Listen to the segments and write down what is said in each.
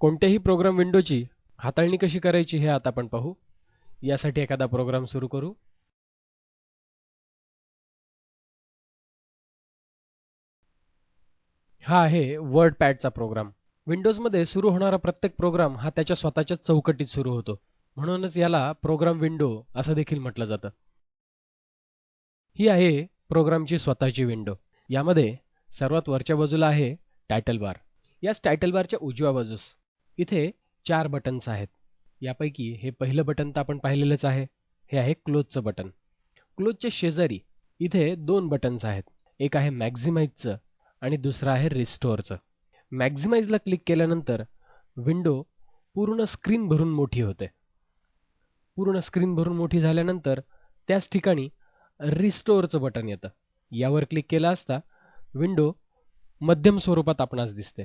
कोणत्याही प्रोग्राम विंडोची हाताळणी कशी करायची हे आता आपण पाहू. यासाठी एखादा प्रोग्राम सुरू करू. हा आहे वर्ड पॅडचा प्रोग्राम. विंडोजमध्ये सुरू होणारा प्रत्येक प्रोग्राम हा त्याच्या स्वतःच्याच चौकटीत सुरू होतो. म्हणूनच याला प्रोग्राम विंडो असं देखील म्हटलं जातं. ही आहे प्रोग्रामची स्वतःची विंडो. यामध्ये सर्वात वरच्या बाजूला आहे टायटल बार. याच टायटल बारच्या उजव्या बाजूस इथे चार बटन्स आहेत. यापैकी हे पहिलं बटन तर आपण पाहिलेलंच आहे. हे आहे क्लोजचं बटन क्लोजच्या शेजारी इथे दोन बटन्स आहेत. एक आहे मॅक्झिमाइजचं आणि दुसरं आहे रिस्टोअरचं मॅक्झिमाइजला क्लिक केल्यानंतर विंडो पूर्ण स्क्रीन भरून मोठी होते. पूर्ण स्क्रीन भरून मोठी झाल्यानंतर त्याच ठिकाणी रिस्टोअरचं बटन येतं. यावर क्लिक केला असता विंडो मध्यम स्वरूपात आपणास दिसते.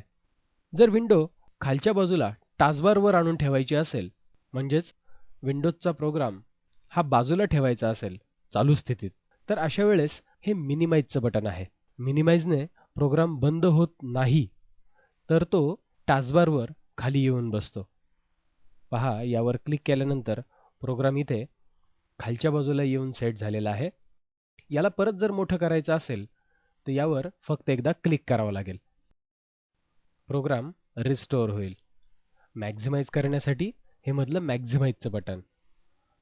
जर विंडो खालच्या बाजूला टाचबारवर आणून ठेवायची असेल म्हणजेच विंडोजचा प्रोग्राम हा बाजूला ठेवायचा असेल चालू स्थितीत तर अशा वेळेस हे मिनिमाइजचं बटन आहे. मिनिमाइजने प्रोग्राम बंद होत नाही तर तो टाचबारवर खाली येऊन बसतो. पहा यावर क्लिक केल्यानंतर प्रोग्राम इथे खालच्या बाजूला येऊन सेट झालेला आहे. याला परत जर मोठं करायचं असेल तर यावर फक्त एकदा क्लिक करावं लागेल. प्रोग्राम रिस्टोअर होईल. मॅक्झिमाइज करण्यासाठी हे मधलं मॅक्झिमाइजचं बटन.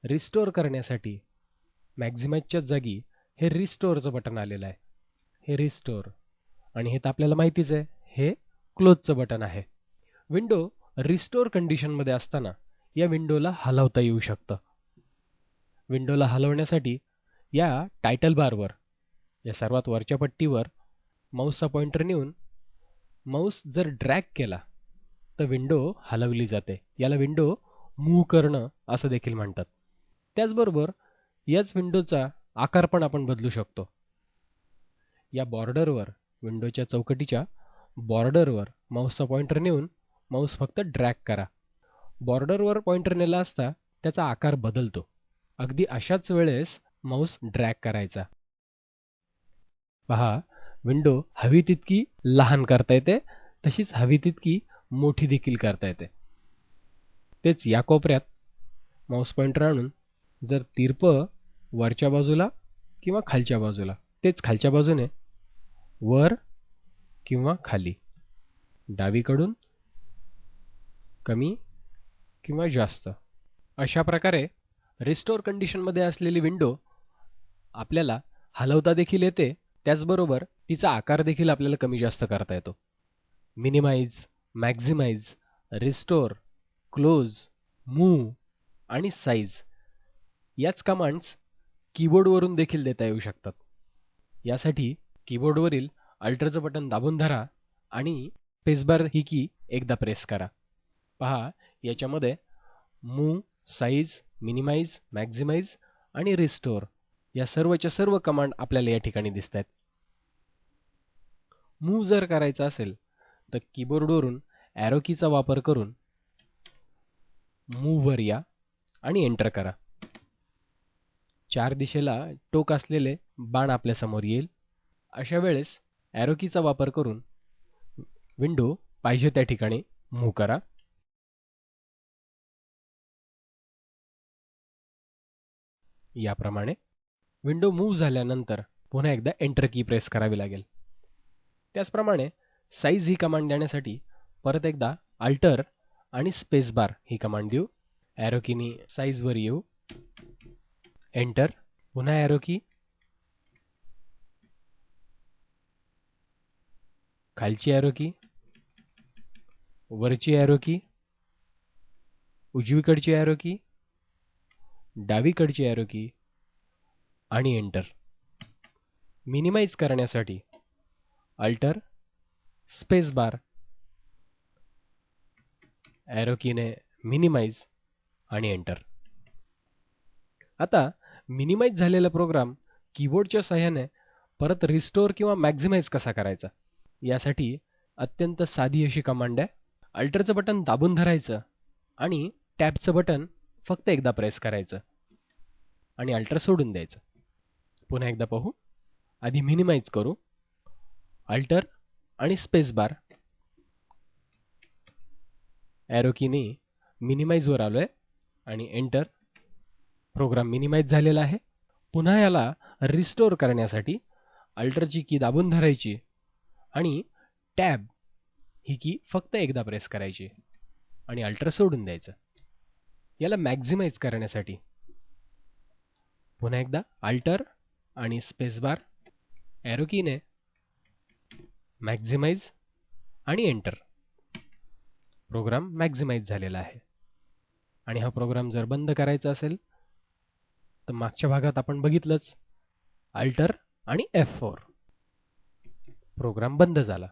रिस्टोअर करण्यासाठी मॅक्झिमाइजच्या जागी हे रिस्टोअरचं बटन आलेलं आहे. हे रिस्टोअर. आणि हे तर आपल्याला माहितीच आहे हे क्लोजचं बटन आहे. विंडो रिस्टोअर कंडिशनमध्ये असताना या विंडोला हलवता येऊ शकतं. विंडोला हलवण्यासाठी या टायटल बारवर या सर्वात वरच्या पट्टीवर माऊसचा पॉइंटर नेऊन माऊस जर ड्रॅग केला तर विंडो हलवली जाते. याला विंडो मूव्ह करणं असं देखील म्हणतात. त्याचबरोबर याच विंडोचा आकार पण आपण बदलू शकतो. या बॉर्डरवर विंडोच्या चौकटीच्या बॉर्डरवर माऊसचा पॉइंटर नेऊन माऊस फक्त ड्रॅग करा. बॉर्डरवर पॉइंटर नेला असता त्याचा आकार बदलतो. अगदी अशाच वेळेस माऊस ड्रॅग करायचा. पहा विंडो हवी तितकी लहान करता येते तशीच हवी तितकी मोठी देखील करता येते. तेच या कोपऱ्यात माऊस पॉइंटर आणून जर तिरप वरच्या बाजूला किंवा खालच्या बाजूला तेच खालच्या बाजूने वर किंवा खाली डावीकडून कमी किंवा जास्त अशा प्रकारे रिस्टोर कंडिशनमध्ये असलेली विंडो आपल्याला हलवता देखील येते त्याचबरोबर तिचा आकार देखील आपल्याला कमी जास्त करता येतो. Minimise maximise restore close move आणि साईज याच कमांड्स कीबोर्डवरून देखील देता येऊ शकतात. यासाठी कीबोर्डवरील अल्टरचं बटन दाबून धरा आणि स्पेसबार ही की एकदा प्रेस करा. पहा याच्यामध्ये मूव साईज मिनिमाइज मॅक्झिमाइज आणि रिस्टोर या सर्वच्या सर्व कमांड आपल्याला या ठिकाणी दिसत आहेत मूव्ह जर करायचं असेल तर कीबोर्डवरून ॲरोकीचा वापर करून मूव्हवर या आणि एंटर करा. चार दिशेला टोक असलेले बाण आपल्यासमोर येईल. अशा वेळेस ॲरोकीचा वापर करून विंडो पाहिजे त्या ठिकाणी मूव्ह करा. याप्रमाणे विंडो मूव्ह झाल्यानंतर पुन्हा एकदा एंटर की प्रेस करावी लागेल. त्याचप्रमाणे साईज ही कमांड देण्यासाठी परत एकदा अल्टर आणि स्पेस बार ही कमांड देऊ. ॲरो कीनी साईजवर येऊ. एंटर पुन्हा ॲरो की खालची ॲरो की वरची ॲरो की उजवीकडची ॲरो की डावीकडची ॲरो की आणि एंटर. मिनिमाइज करण्यासाठी अल्टर स्पेस बार ॲरोकीने मिनिमाइज आणि एंटर. आता मिनिमाइज झालेला प्रोग्राम कीबोर्डच्या सहाय्याने परत रिस्टोअर किंवा मॅक्झिमाइज कसा करायचा? यासाठी अत्यंत साधी अशी कमांड आहे. अल्टरचं बटन दाबून धरायचं आणि टॅबचं बटन फक्त एकदा प्रेस करायचं आणि अल्टर सोडून द्यायचं. पुन्हा एकदा पाहू. आधी मिनिमाइज करू. अल्टर आणि स्पेस बार ॲरोकीने मिनिमाइजवर आलो आहे आणि एंटर प्रोग्राम मिनिमाइज झालेला आहे. पुन्हा याला रिस्टोर करण्यासाठी अल्टरची की दाबून धरायची आणि टॅब ही की फक्त एकदा प्रेस करायची आणि अल्टर सोडून द्यायचं. याला मॅक्झिमाइज करण्यासाठी. पुन्हा एकदा अल्टर आणि स्पेसबार ॲरो कीने मॅक्झिमाइज आणि एंटर प्रोग्राम मॅक्झिमाइज झालेला आहे. आणि हा प्रोग्राम जर बंद करायचा असेल तर मागच्या भागात आपण बघितलंच अल्टर आणि एफ फोर प्रोग्राम बंद झाला.